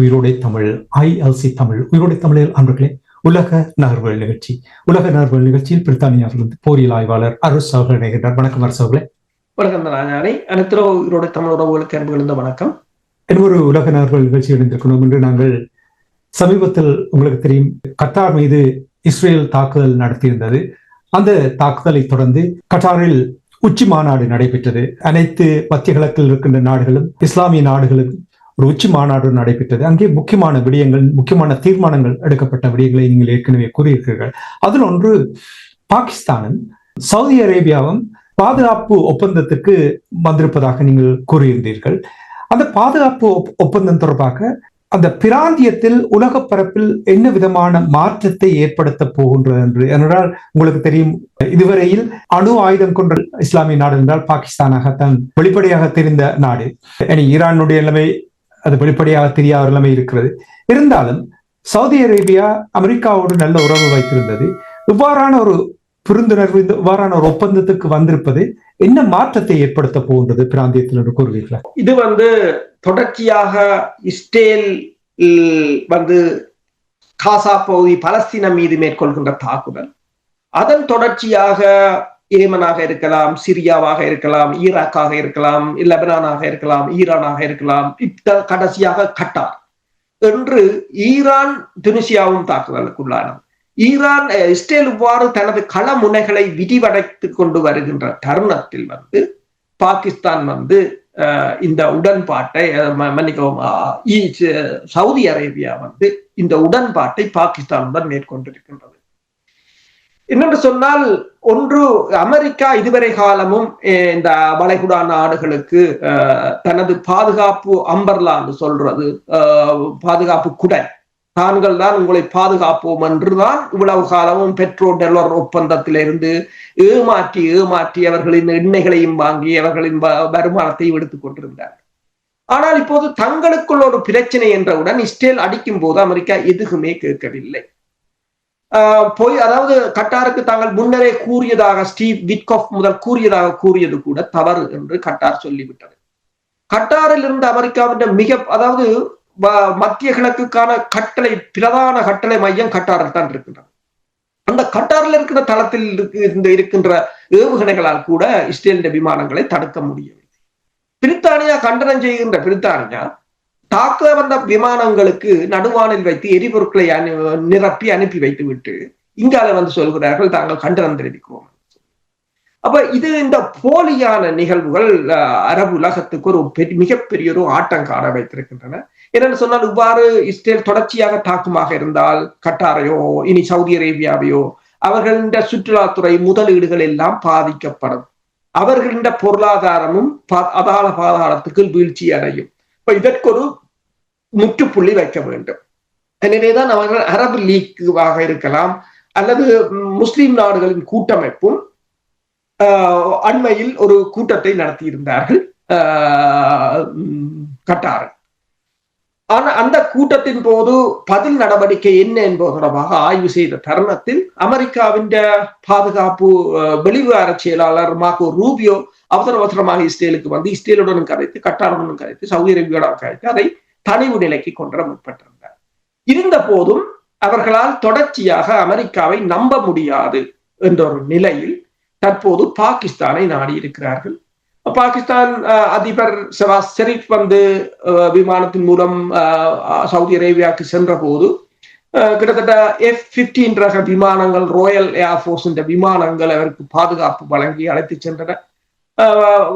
Uyirodai Tamil ILC Tamil Uyirodai தமிழில் அன்பர்களே உலக நகர்வுகள் நிகழ்ச்சி. உலக நகர்வுகள் நிகழ்ச்சியில் பிரித்தானியாவிலிருந்து போரியல் ஆய்வாளர் அரசு அவர்கள் இணைகின்றார். வணக்கம் அரசு அவர்களே வணக்கம் அனைத்து உயிரோட தமிழ் உறவுகளுக்கு அன்பு இருந்த வணக்கம். இன்னொரு உலக நகர்வுகள் நிகழ்ச்சி இணைந்திருக்கணும் என்று நாங்கள் சமீபத்தில் உங்களுக்கு தெரியும் கட்டார் மீது இஸ்ரேல் தாக்குதல் நடத்தியிருந்தது. அந்த தாக்குதலை தொடர்ந்து கட்டாரில் உச்சி மாநாடு நடைபெற்றது. அனைத்து மத்திய கிழக்கில் இருக்கின்ற நாடுகளும் இஸ்லாமிய நாடுகளும் ஒரு உச்சி மாநாடு நடைபெற்றது. அங்கே முக்கியமான விடயங்கள் முக்கியமான தீர்மானங்கள் எடுக்கப்பட்ட விடயங்களை நீங்கள் ஏற்கனவே கூறியிருக்கிறீர்கள். அதில் ஒன்று பாகிஸ்தானும் சவுதி அரேபியாவும் பாதுகாப்பு ஒப்பந்தத்துக்கு வந்திருப்பதாக நீங்கள் கூறியிருந்தீர்கள். அந்த பாதுகாப்பு ஒப்பந்தம் தொடர்பாக அந்த பிராந்தியத்தில் உலக பரப்பில் என்ன விதமான மாற்றத்தை ஏற்படுத்த போகின்றது என்று ஏனென்றால் உங்களுக்கு தெரியும் இதுவரையில் அணு ஆயுதம் கொண்ட இஸ்லாமிய நாடு என்றால் பாகிஸ்தானாகத்தான் வெளிப்படையாக தெரிந்த நாடு. இனி ஈரானுடைய நிலைமை அது வெளிப்படையாக தெரியாத நிலைமை இருக்கிறது. இருந்தாலும் சவுதி அரேபியா அமெரிக்காவோடு நல்ல உறவு வைத்திருந்தது. இவ்வாறான ஒரு புரிந்துணர்வு இந்த இவ்வாறான ஒரு ஒப்பந்தத்துக்கு வந்திருப்பது என்ன மாற்றத்தை ஏற்படுத்த போகின்றது பிராந்தியத்தில் என்று கூறுவீர்களா? இது வந்து தொடர்ச்சியாக இஸ்ரேல் வந்து காசா பகுதி பலஸ்தீனம் மீது மேற்கொள்கின்ற தாக்குதல். அதன் தொடர்ச்சியாக ஏமனாக இருக்கலாம் சிரியாவாக இருக்கலாம் ஈராக்காக இருக்கலாம் லெபனானாக இருக்கலாம் ஈரானாக இருக்கலாம் இப்ப கடைசியாக கட்டார். என்று ஈரான் துனிசியாவும் தாக்குதலுக்குள்ளானது. ஈரான் இஸ்ரேல் இவ்வாறு தனது கள முனைகளை விரிவடைத்துக் கொண்டு வருகின்ற தருணத்தில் வந்து பாகிஸ்தான் வந்து இந்த உடன்பாட்டை மன்னிக்கவும் சவுதி அரேபியா வந்து இந்த உடன்பாட்டை பாகிஸ்தானுடன் மேற்கொண்டிருக்கின்றது. இன்னொன்று சொன்னால் ஒன்று அமெரிக்கா இதுவரை காலமும் இந்த வளைகுடா நாடுகளுக்கு தனது பாதுகாப்பு அம்பர்லான்னு சொல்றது பாதுகாப்பு குடை. தாங்கள் தான் உங்களை பாதுகாப்போம் என்றுதான் இவ்வளவு காலமும் பெட்ரோ டெலர் ஒப்பந்தத்திலிருந்து ஏமாற்றி ஏமாற்றி அவர்களின் எண்ணெய்களையும் வாங்கி அவர்களின் வ- வருமானத்தையும் எடுத்துக் கொண்டிருந்தார். ஆனால் இப்போது தங்களுக்குள் ஒரு பிரச்சனை என்றவுடன் இஸ்ரேல் அடிக்கும் போது அமெரிக்கா எதுவுமே கேட்கவில்லை. போய் அதாவது கட்டாருக்கு தாங்கள் முன்னரே கூறியதாக ஸ்டீவ் விட்காஃப் முதல் கூறியதாக கூறியது கூட தவறு என்று கட்டார் சொல்லிவிட்டது. கட்டாரில் இருந்து அமெரிக்காவின் மிக அதாவது மத்திய கிழக்குக்கான கட்டளை பிரதான கட்டளை மையம் கட்டாரில் தான் இருக்கின்றது. அந்த கட்டாரில் இருக்கிற தளத்தில் இருந்து இந்த இருக்கின்ற ஏவுகணைகளால் கூட இஸ்ரேலின் விமானங்களை தடுக்க முடியவில்லை. பிரித்தானியா கண்டனம் செய்கின்ற பிரித்தானியா தாக்க வந்த விமானங்களுக்கு நடுவானில் வைத்து எரிபொருட்களை அனு நிரப்பி அனுப்பி வைத்து விட்டு இங்கால வந்து சொல்கிறார்கள் தாங்கள் கண்டனம் தெரிவிக்கிறோம் அப்ப இது இந்த போலியான நிகழ்வுகள் அஹ், அரபு உலகத்துக்கு ஒரு பெரிய- மிகப்பெரிய ஒரு ஆட்டங்கார வைத்திருக்கின்றன. என்னன்னு சொன்னால் இவ்வாறு இஸ்ரேல் தொடர்ச்சியாக தாக்குமாக இருந்தால் கட்டாரையோ இனி சவுதி அரேபியாவையோ அவர்களின் சுற்றுலாத்துறை முதலீடுகள் எல்லாம் பாதிக்கப்படும். அவர்களின் பொருளாதாரமும் பா- அதாள பாதாளத்துக்கு வீழ்ச்சி அடையும் இப்ப இதற்கு ஒரு முற்றுப்புள்ளி வைக்க வேண்டும் எனவேதான் அவர்கள் அரபு லீக்குவாக இருக்கலாம் அல்லது முஸ்லிம் நாடுகளின் கூட்டமைப்பும் ஆஹ், அண்மையில் ஒரு கூட்டத்தை நடத்தியிருந்தார்கள் ஆஹ், கட்டார் ஆனா அந்த கூட்டத்தின் போது பதில் நடவடிக்கை என்ன என்பது தொடர்பாக ஆய்வு செய்த தருணத்தில் அமெரிக்காவின் பாதுகாப்பு அஹ், வெளிவிவகார செயலாளர் மார்கோ ரூபியோ அவசர அவசரமாக இஸ்ரேலுக்கு வந்து இஸ்ரேலுடன் கரைத்து கட்டாருடனும் கரைத்து சவுதி அரேபியாவுடன் கரைத்து அதை தனிவு நிலைக்கு கொண்டு முற்பட்டிருந்தார். இருந்த போதும் அவர்களால் தொடர்ச்சியாக அமெரிக்காவை நம்ப முடியாது என்ற ஒரு நிலையில் தற்போது பாகிஸ்தானை நாடி இருக்கிறார்கள் பாகிஸ்தான் அஹ், அதிபர் ஷபாஸ் ஷெரீப் வந்து விமானத்தின் மூலம் சவுதி அரேபியாவுக்கு சென்ற போது கிட்டத்தட்ட எஃப் பிப்டீன் ரக விமானங்கள் ராயல் ஏர்ஃபோர்ஸ் விமானங்கள் அவருக்கு பாதுகாப்பு வழங்கி அழைத்து சென்றன அஹ்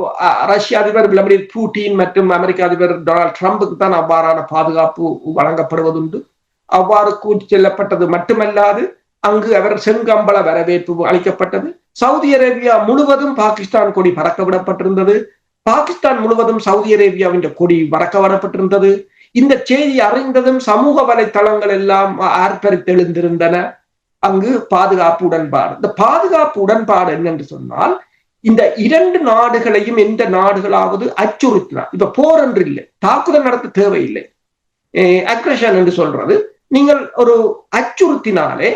ரஷ்ய அதிபர் விளம்பரில் பூட்டின் மற்றும் அமெரிக்க அதிபர் டொனால்ட் ட்ரம்புக்கு தான் அவ்வாறான பாதுகாப்பு வழங்கப்படுவதுண்டு அவ்வாறு கூட்டி செல்லப்பட்டது மட்டுமல்லாது அங்கு அவர் செங்கம்பள வரவேற்பு அளிக்கப்பட்டது சவுதி அரேபியா முழுவதும் பாகிஸ்தான் கொடி பறக்க விடப்பட்டிருந்தது பாகிஸ்தான் முழுவதும் சவுதி அரேபியாவின் கொடி பறக்க விடப்பட்டிருந்தது இந்த செய்தி அறிந்ததும் சமூக வலைத்தளங்கள் எல்லாம் ஆர்ப்பரித்தெழுந்திருந்தன அங்கு பாதுகாப்பு உடன்பாடு. இந்த பாதுகாப்பு உடன்பாடு என்னென்று சொன்னால் இந்த இரண்டு நாடுகளையும் எந்த நாடுகளாவது அச்சுறுத்தினார் இப்ப போர் என்று இல்லை தாக்குதல் நடத்த தேவையில்லை. அக்ரஷன் என்று சொல்றது. நீங்கள் ஒரு அச்சுறுத்தினாலே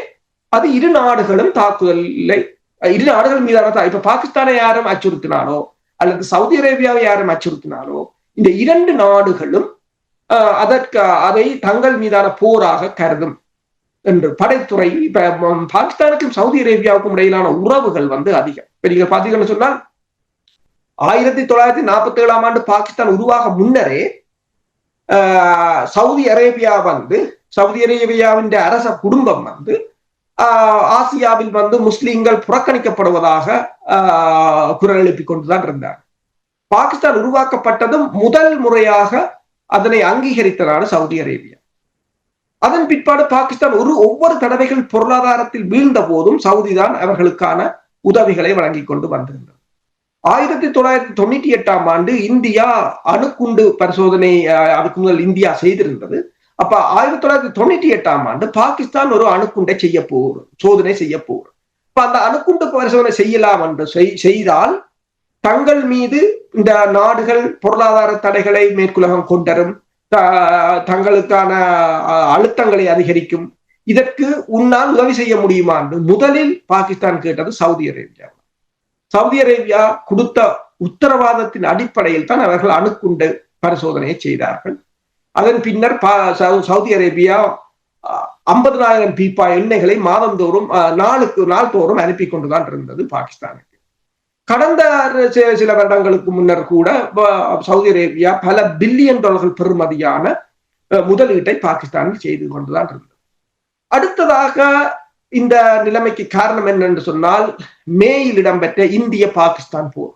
அது இரு நாடுகளும் தாக்குதலை இரு நாடுகள் மீதான தான் இப்ப பாகிஸ்தானை யாரும் அச்சுறுத்தினாலோ அல்லது சவுதி அரேபியாவை யாரும் அச்சுறுத்தினாலோ இந்த இரண்டு நாடுகளும் அதற்கு அதை தங்கள் மீதான போராக கருதும் என்று படைத்துறை இப்ப பாகிஸ்தானுக்கும் சவுதி அரேபியாவுக்கும் இடையிலான உறவுகள் வந்து அதிகம். இப்ப நீங்க பாத்தீங்கன்னு சொன்னால் ஆயிரத்தி தொள்ளாயிரத்தி நாற்பத்தி ஏழாம் ஆண்டு பாகிஸ்தான் உருவாக முன்னரே ஆஹ், சவுதி அரேபியா வந்து சவுதி அரேபியாவின் அரச குடும்பம் வந்து ஆசியாவில் வந்து முஸ்லிம்கள் புறக்கணிக்கப்படுவதாக ஆஹ், குரல் எழுப்பிக் கொண்டுதான் இருந்தார். பாகிஸ்தான் உருவாக்கப்பட்டதும் முதல் முறையாக அதனை அங்கீகரித்த நாடு சவுதி அரேபியா. அதன் பிற்பாடு பாகிஸ்தான் ஒரு ஒவ்வொரு தடவைகள் பொருளாதாரத்தில் வீழ்ந்த போதும் சவுதி தான் அவர்களுக்கான உதவிகளை வழங்கி கொண்டு வந்திருந்தது. ஆயிரத்தி தொள்ளாயிரத்தி தொண்ணூற்றி எட்டாம் ஆண்டு இந்தியா அணுக்குண்டு பரிசோதனை அதுக்கு முதல் இந்தியா செய்திருந்தது. அப்ப ஆயிரத்தி தொள்ளாயிரத்தி தொண்ணூற்றி எட்டாம் ஆண்டு பாகிஸ்தான் ஒரு அணுக்குண்டை செய்ய போகிறோம் சோதனை செய்ய போகிறோம் இப்ப அந்த அணுக்குண்டு பரிசோதனை செய்யலாம் என்று செய்- செய்தால் தங்கள் மீது இந்த நாடுகள் பொருளாதார தடைகளை மேற்குலகம் கொண்டரும் தங்களுக்கான அஹ், அழுத்தங்களை அதிகரிக்கும். இதற்கு உன்னால் உதவி செய்ய முடியுமா என்று முதலில் பாகிஸ்தான் கேட்டது சவுதி அரேபியா. சவுதி அரேபியா கொடுத்த உத்தரவாதத்தின் அடிப்படையில் தான் அவர்கள் அணுக்குண்டு பரிசோதனையை செய்தார்கள். அதன் பின்னர் சவு- சவுதி அரேபியா ஐம்பதனாயிரம் பீப்பா எண்ணெய்களை மாதந்தோறும் நாளுக்கு நாள் தோறும் அனுப்பி கொண்டுதான் இருந்தது பாகிஸ்தானுக்கு. கடந்த சில வருடங்களுக்கு முன்னர் கூட சவுதி அரேபியா பல பில்லியன் டாலர்கள் பெறுமதியான அஹ், முதலீட்டை பாகிஸ்தானில் செய்து கொண்டுதான் இருந்தது. அடுத்ததாக இந்த நிலைமைக்கு காரணம் என்னென்று சொன்னால் மேயில் இடம்பெற்ற இந்திய பாகிஸ்தான் போர்.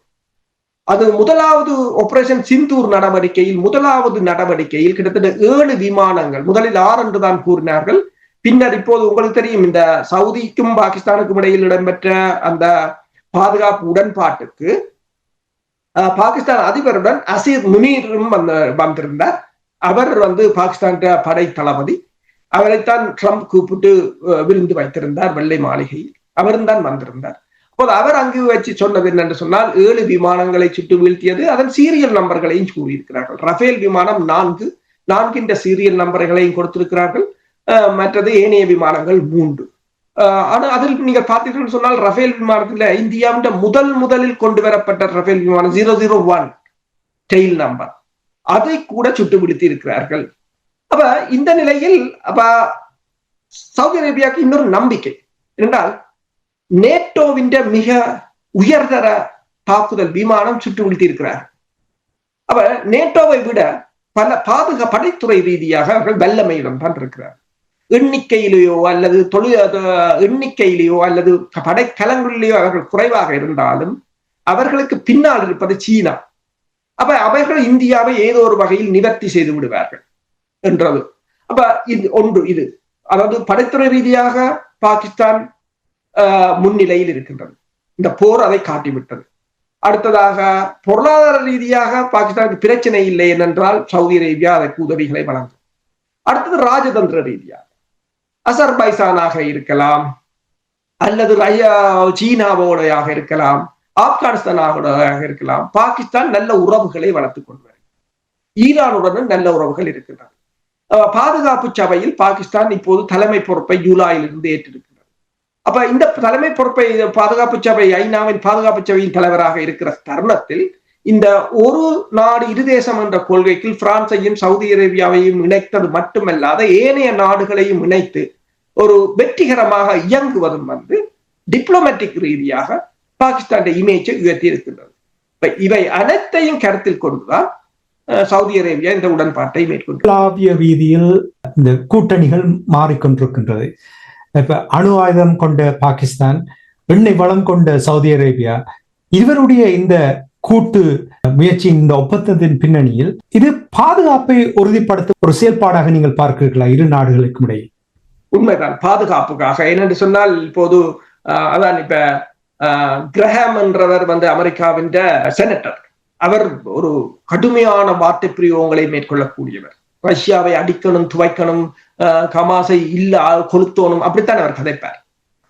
அது முதலாவது ஆபரேஷன் சிந்தூர் நடவடிக்கையில் முதலாவது நடவடிக்கையில் கிட்டத்தட்ட ஏழு விமானங்கள் முதலில் ஆறு என்று தான் கூறினார்கள். பின்னர் இப்போது உங்களுக்கு தெரியும் இந்த சவுதிக்கும் பாகிஸ்தானுக்கும் இடையில் இடம்பெற்ற அந்த பாதுகாப்பு உடன்பாட்டுக்கு பாகிஸ்தான் அதிபருடன் அசீர் முனீரும் வந்து வந்திருந்தார். அவர் வந்து பாகிஸ்தான் படை தளபதி. அவரைத்தான் ட்ரம்ப் கூப்பிட்டு விருந்து வைத்திருந்தார் வெள்ளை மாளிகையில். அவரும் தான் வந்திருந்தார். அப்போது அவர் அங்கு வச்சு சொன்னது என்னென்று சொன்னால் ஏழு விமானங்களை சுட்டு வீழ்த்தியது. அதன் சீரியல் நம்பர்களையும் கூறியிருக்கிறார்கள். ரஃபேல் விமானம் நான்கு நான்கின்ற சீரியல் நம்பர்களையும் கொடுத்திருக்கிறார்கள். மற்றது ஏனைய விமானங்கள் மூன்று. அஹ், ஆனா அதில் நீங்கள் பார்த்தீர்கள் சொன்னால் ரஃபேல் விமானத்தில் இந்தியாவின் முதல் முதலில் கொண்டு வரப்பட்ட ரஃபேல் விமானம் zero zero one tail number அதை கூட சுட்டு விடுத்தி இருக்கிறார்கள் அப்ப இந்த நிலையில் அப்ப சவுதி அரேபியாவுக்கு இன்னொரு நம்பிக்கை. என்றால் நேட்டோவின் மிக உயர்தர தாக்குதல் விமானம் சுட்டு வீழ்த்தியிருக்கிறார். அவ நேட்டோவை விட பல பாதுகா படைத்துறை ரீதியாக அவர்கள் வல்லமையிடம் தான் இருக்கிறார். எண்ணிக்கையிலேயோ அல்லது தொழில் எண்ணிக்கையிலேயோ அல்லது படைக்கலங்களிலேயோ அவர்கள் குறைவாக இருந்தாலும் அவர்களுக்கு பின்னால் இருப்பது சீனா. அப்ப அவர்கள் இந்தியாவை ஏதோ ஒரு வகையில் நிவர்த்தி செய்து விடுவார்கள் என்றது. அப்ப இது ஒன்று இது. அதாவது படைத்துறை ரீதியாக பாகிஸ்தான் முன்னிலையில் இருக்கின்றது. இந்த போர் அதை காட்டிவிட்டது. அடுத்ததாக பொருளாதார ரீதியாக பாகிஸ்தானுக்கு பிரச்சனை இல்லை ஏனென்றால் சவுதி அரேபியா அதற்கு உதவிகளை வழங்கும். அடுத்தது ராஜதந்திர ரீதியாக. அசர்பைசானாக இருக்கலாம் அல்லது சீனாவோடையாக இருக்கலாம் ஆப்கானிஸ்தானாக இருக்கலாம் பாகிஸ்தான் நல்ல உறவுகளை வளர்த்துக் கொண்டு வருகிறது. ஈரானுடனும் நல்ல உறவுகள் இருக்கின்றன. பாதுகாப்பு சபையில் பாகிஸ்தான் இப்போது தலைமை பொறுப்பை ஜூலாயிலிருந்து ஏற்றிருக்கு. அப்ப இந்த தலைமை பொறுப்பை பாதுகாப்பு சபை ஐநாவின் பாதுகாப்பு சபையின் தலைவராக இருக்கிற தருணத்தில் இந்த ஒரு நாடு இரு தேசம் என்ற கொள்கைக்கு பிரான்சையும் சவுதி அரேபியாவையும் இணைத்தது மட்டுமல்லாத ஏனைய நாடுகளையும் இணைத்து ஒரு வெற்றிகரமாக இயங்குவதும் வந்து டிப்ளமேட்டிக் ரீதியாக பாகிஸ்தான் இமேஜை உயர்த்தி இருக்கின்றது இப்ப இவை அனைத்தையும் கருத்தில் கொண்டுதான் சவுதி அரேபியா இந்த உடன்பாட்டை மேற்கொண்டு ரீதியில் இந்த கூட்டணிகள் மாறிக்கொண்டிருக்கின்றது. இப்ப அணு ஆயுதம் கொண்ட பாகிஸ்தான் எண்ணெய் வளம் கொண்ட சவுதி அரேபியா இவருடைய இந்த கூட்டு முயற்சியின் இந்த ஒப்பந்தத்தின் பின்னணியில் இது பாதுகாப்பை உறுதிப்படுத்த ஒரு செயல்பாடாக நீங்கள் பார்க்கிறீர்களா இரு நாடுகளுக்கும் இடையே? உண்மைதான் பாதுகாப்புக்காக. ஏனென்று சொன்னால் இப்போது ஆஹ், அதான் இப்ப ஆஹ், கிரஹாம் என்றவர் வந்து அமெரிக்காவின் செனட்டர். அவர் ஒரு கடுமையான வார்த்தை பிரயோகங்களை மேற்கொள்ளக்கூடியவர். ரஷ்யாவை அடிக்கணும் துவைக்கணும் கமாசை இல்ல கொளுத்தோணும் அப்படித்தான் அவர் கதைப்பார்.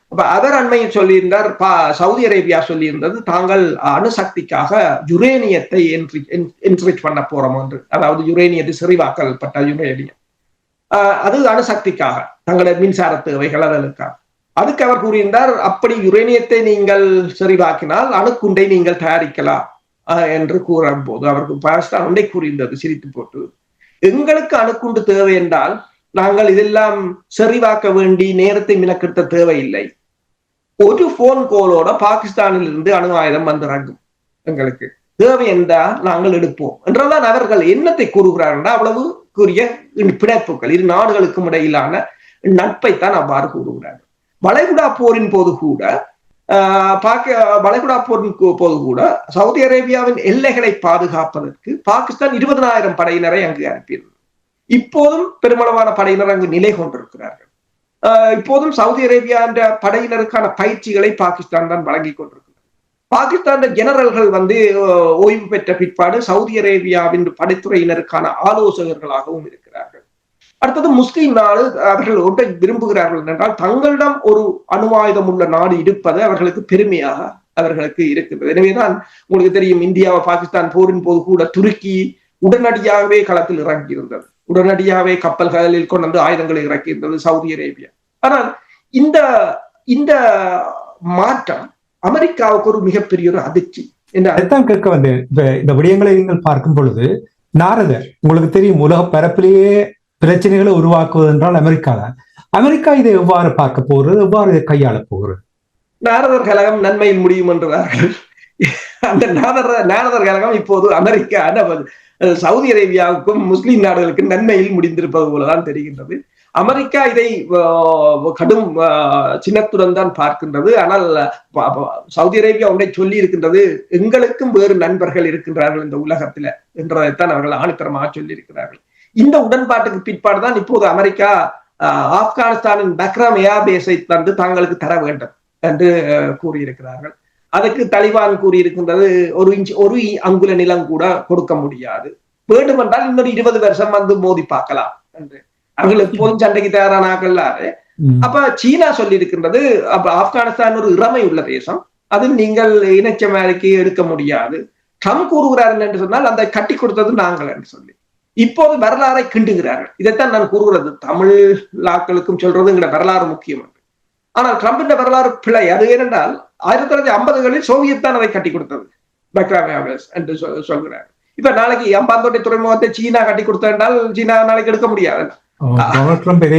அப்ப அவர் அண்மையில் சொல்லியிருந்தார் பா- சவுதி அரேபியா சொல்லியிருந்தது தாங்கள் அணுசக்திக்காக யுரேனியத்தை என்ரிச் பண்ண போறோம் என்று. அதாவது யுரேனியத்தை செறிவாக்கப்பட்ட யுரேனியம். ஆஹ் அது அணுசக்திக்காக தங்களது மின்சார தேவைகள் அதற்காக அதுக்கு அவர் கூறியிருந்தார் அப்படி யுரேனியத்தை நீங்கள் செறிவாக்கினால் அணுக்குண்டை நீங்கள் தயாரிக்கலாம் என்று கூறும் போது அவருக்கு பாகிஸ்தான் ஒன்றை கூறியிருந்தது சிரித்து போட்டு. எங்களுக்கு அணுக்குண்டு தேவை என்றால் நாங்கள் இதெல்லாம் செறிவாக்க வேண்டி நேரத்தை மினக்கெடுத்த தேவையில்லை. ஒரு போன் கோலோட பாகிஸ்தானில் இருந்து அணு ஆயுதம் வந்து எங்களுக்கு. தேவை என்றால் நாங்கள் எடுப்போம். என்றால்தான் அவர்கள் என்னத்தை கூறுகிறார்கள் அவ்வளவு கூறிய பிணைப்புகள் இரு நாடுகளுக்கும் இடையிலான நட்பைத்தான் அவ்வாறு கூறுகிறார்கள். வளைகுடா போரின் போது கூட பாக்க வளைகுடா போருக்கு போது கூட சவுதி அரேபியாவின் எல்லைகளை பாதுகாப்பதற்கு பாகிஸ்தான் இருபதனாயிரம் படையினரை அங்கு அனுப்பியிருந்தது இப்போதும் பெருமளவான படையினர் அங்கு நிலை கொண்டிருக்கிறார்கள். ஆஹ் இப்போதும் சவுதி அரேபியா என்ற படையினருக்கான பயிற்சிகளை பாகிஸ்தான் தான் வழங்கி கொண்டிருக்கிறது. பாகிஸ்தான் ஜெனரல்கள் வந்து ஓய்வு பெற்ற பிற்பாடு சவுதி அரேபியாவின் படைத்துறையினருக்கான ஆலோசகர்களாகவும் இருக்கிறார்கள். அடுத்தது முஸ்லிம் நாடு அவர்கள் ஒன்றை விரும்புகிறார்கள் என்றால் தங்களிடம் ஒரு அணு ஆயுதம் உள்ள நாடு இருப்பது அவர்களுக்கு பெருமையாக அவர்களுக்கு இருக்கிறது எனவேதான் உங்களுக்கு தெரியும் இந்தியாவை பாகிஸ்தான் போரின் போது கூட துருக்கி உடனடியாகவே களத்தில் இறங்கியிருந்தது. உடனடியாகவே கப்பல்களில் கொண்டு வந்து ஆயுதங்களை இறக்கியிருந்தது சவுதி அரேபியா. ஆனால் இந்த இந்த மாற்றம் அமெரிக்காவுக்கு ஒரு மிகப்பெரிய ஒரு அதிர்ச்சி என்ன அதைத்தான் கேட்க வந்தேன். இந்த விடயங்களை நீங்கள் பார்க்கும் பொழுது நாரதர் உங்களுக்கு தெரியும் உலக பரப்பிலேயே பிரச்சனைகளை உருவாக்குவது என்றால் அமெரிக்கா தான். அமெரிக்கா இதை எவ்வாறு பார்க்க போகிறது? எவ்வாறு இதை கையாள போகிறது? நாரதர் கழகம் நன்மையில் முடியும் என்றார்கள் அந்த நாரதர் நாரதர் கழகம் இப்போது அமெரிக்கா சவுதி அரேபியாவுக்கும் முஸ்லிம் நாடுகளுக்கும் நன்மையில் முடிந்திருப்பது போலதான் தெரிகின்றது. அமெரிக்கா இதை கடும் சின்னத்துடன் தான் பார்க்கின்றது. ஆனால் சவுதி அரேபியா ஒன்றை சொல்லி இருக்கின்றது எங்களுக்கும் வேறு நண்பர்கள் இருக்கின்றார்கள் இந்த உலகத்துல என்றதைத்தான் அவர்கள் ஆணித்தரமாக சொல்லி இருக்கிறார்கள் இந்த உடன்பாட்டுக்கு பிற்பாடுதான் இப்போது அமெரிக்கா ஆப்கானிஸ்தானின் பக்ராம் ஏர்பேஸை தந்து தாங்களுக்கு தர வேண்டும் என்று கூறியிருக்கிறார்கள். அதுக்கு தலிபான் கூறியிருக்கின்றது ஒரு இன்ச் ஒரு அங்குல நிலம் கூட கொடுக்க முடியாது. வேண்டுமென்றால் இன்னொரு இருபது வருஷம் வந்து மோதி பார்க்கலாம் என்று. அவர்கள் எப்போதும் சண்டைக்கு தயாரான. அப்ப சீனா சொல்லி இருக்கின்றது அப்ப ஆப்கானிஸ்தான் ஒரு இறமை உள்ள தேசம். அதில் நீங்கள் இணைச்ச மேலைக்கு எடுக்க முடியாது. ட்ரம்ப் கூறுகிறார்கள் என்று சொன்னால் அந்த கட்டி கொடுத்தது நாங்கள் என்று சொல்லி. இப்போது வரலாறை கிண்டுகிறார்கள். இதைத்தான் நான் கூறுகிறது. தமிழ் லாக்களுக்கும் சொல்றது எங்களோட வரலாறு முக்கியம் ஆனால் ட்ரம்பின் வரலாறு பிழை. அது ஏனென்றால் ஆயிரத்தி தொள்ளாயிரத்தி ஐம்பதுகளில் சோவியத் தான் அதை கட்டி கொடுத்தது. பக்ராம் ஏர்வேஸ் என்று சொல்- சொல்கிறார். இப்ப நாளைக்கு அம்பாந்தோட்டை துறைமுகத்தை சீனா கட்டி கொடுத்தால் சீனா நாளைக்கு எடுக்க முடியாது.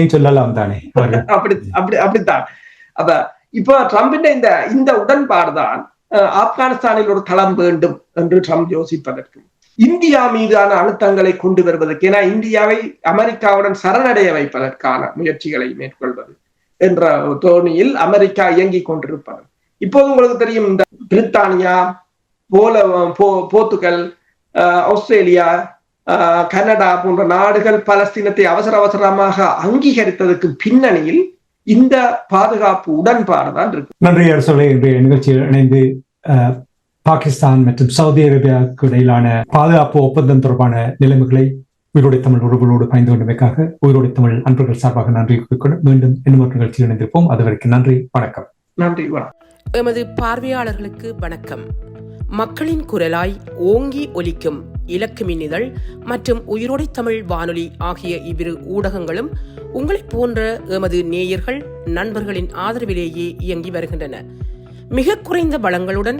சொல்லலாம் தானே. அப்படி அப்படி அப்படித்தான். அப்ப இப்போ ட்ரம்பின் இந்த இந்த உடன்பாடு தான் ஆப்கானிஸ்தானில் ஒரு தளம் வேண்டும் என்று ட்ரம்ப் யோசிப்பதற்கும் இந்தியா மீதான அழுத்தங்களை கொண்டு வருவதற்கு ஏன்னா இந்தியாவை அமெரிக்காவுடன் சரணடைய வைப்பதற்கான முயற்சிகளை மேற்கொள்வது என்ற தோணியில் அமெரிக்கா இயங்கிக் கொண்டிருப்பது. இப்போது உங்களுக்கு தெரியும் இந்த பிரித்தானியா போல போ- போர்த்துகல் ஆஹ், ஆஸ்திரேலியா ஆஹ், கனடா போன்ற நாடுகள் பலஸ்தீனத்தை அவசர அவசரமாக அங்கீகரித்ததற்கு பின்னணியில் இந்த பாதுகாப்பு உடன்பாடு தான் இருக்கு. நன்றி அரசு நிகழ்ச்சியில் இணைந்து பாகிஸ்தான் மற்றும் சவுதி அரேபியாவுக்கு இடையிலான பாதுகாப்பு ஒப்பந்தம் தொடர்பான நிலைமைகளை உயிரோடை தமிழ் உறவுகளோடு பயந்து கொண்டமைக்காக உயிரோடை தமிழ் அன்பர்கள் சார்பாக நன்றி மீண்டும் இன்னும் ஒரு நிகழ்ச்சியில் இணைந்திருப்போம். அதுவரைக்கும் நன்றி வணக்கம். நன்றி வணக்கம். எமது பார்வையாளர்களுக்கு வணக்கம். மக்களின் குரலாய் ஓங்கி ஒலிக்கும் இலக்கு மின்னிதழ் மற்றும் உயிரோடை தமிழ் வானொலி ஆகிய இவ்விரு ஊடகங்களும் உங்களைப் போன்ற எமது நேயர்கள் நண்பர்களின் ஆதரவிலேயே இயங்கி வருகின்றன. மிக குறைந்த வளங்களுடன்